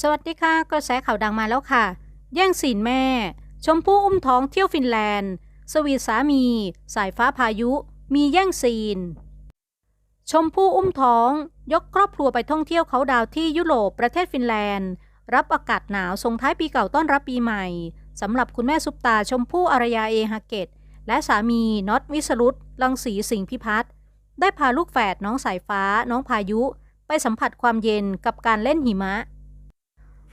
สวัสดีค่ะกระแสข่าวดังมาแล้วค่ะ แย่งซีนแม่ ชมพู่อุ้มท้องเที่ยวฟินแลนด์ สวีทสามี สายฟ้าพายุ มีแย่งซีน ชมพู่อุ้มท้อง ยกครอบครัวไปท่องเที่ยวเขาดาวที่ยุโรปประเทศฟินแลนด์ รับอากาศหนาวส่งท้ายปีเก่าต้อนรับปีใหม่สำหรับคุณแม่ซุปตาชมพู่อารยาเอฮาเกตและสามีน็อตวิสรุตลังสีสิงห์พิพัฒน์ได้พาลูกแฝดน้องสายฟ้า น้องพายุ ไปสัมผัสความเย็นกับการเล่นหิมะ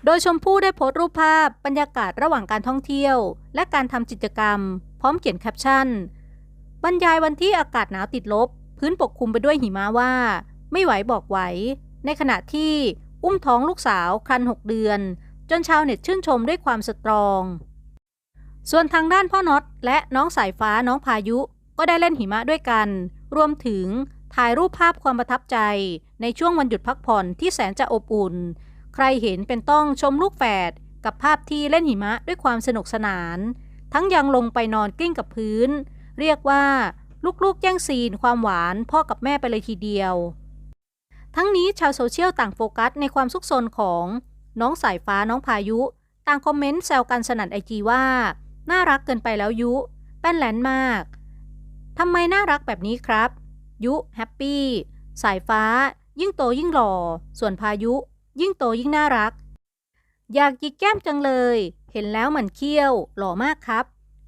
โดยชมพู่ได้โพสต์รูปภาพบรรยากาศระหว่างการท่องเที่ยว และการทำกิจกรรม พร้อมเขียนแคปชั่น บรรยายวันที่อากาศหนาวติดลบ พื้นปกคลุมไปด้วยหิมะว่า ไม่ไหวบอกไหว ในขณะที่อุ้มท้องลูกสาวครัน 6 เดือน จนชาวเน็ตชื่นชมด้วยความสตรอง ส่วนทางด้านพ่อน็อตและน้องสายฟ้าน้องพายุก็ได้เล่นหิมะด้วยกัน รวมถึงถ่ายรูปภาพความประทับใจ ในช่วงวันหยุดพักผ่อนที่แสนจะอบอุ่น ใครเห็นเป็นต้องชมลูกแฝดกับภาพที่เล่นหิมะด้วยความสนุกสนาน ทั้งยังลงไปนอนกลิ้งกับพื้น เรียกว่าลูกๆแย่งซีนความหวานพ่อกับแม่ไปเลยทีเดียว ทั้งนี้ชาวโซเชียลต่างโฟกัสในความซุกซนของน้องสายฟ้าน้องพายุ ต่างคอมเมนต์แซวกันสนั่นไอจีว่า น่ารักเกินไปแล้วยุ แป้นแหลนมากทำไมน่ารักแบบนี้ครับ ยุแฮปปี้สายฟ้ายิ่งโตยิ่งหล่อ ส่วนพายุ ยิ่งโตยิ่งน่ารัก อยากหยิกแก้มจังเลย เห็นแล้วเหมือนเขี้ยว หล่อมากครับ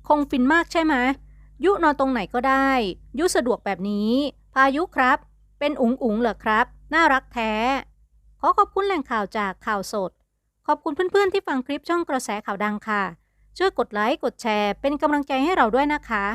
คงฟินมากใช่ไหมยุนอนตรงไหนก็ได้ ยุสะดวกแบบนี้ พายุครับ เป็นอุ๋งอุ๋งเหรอครับ น่ารักแท้ ขอขอบคุณแหล่งข่าวจากข่าวสด ขอบคุณเพื่อนๆที่ฟังคลิปช่องกระแสข่าวดังค่ะ ช่วยกดไลค์ กดแชร์ เป็นกำลังใจให้เราด้วยนะคะ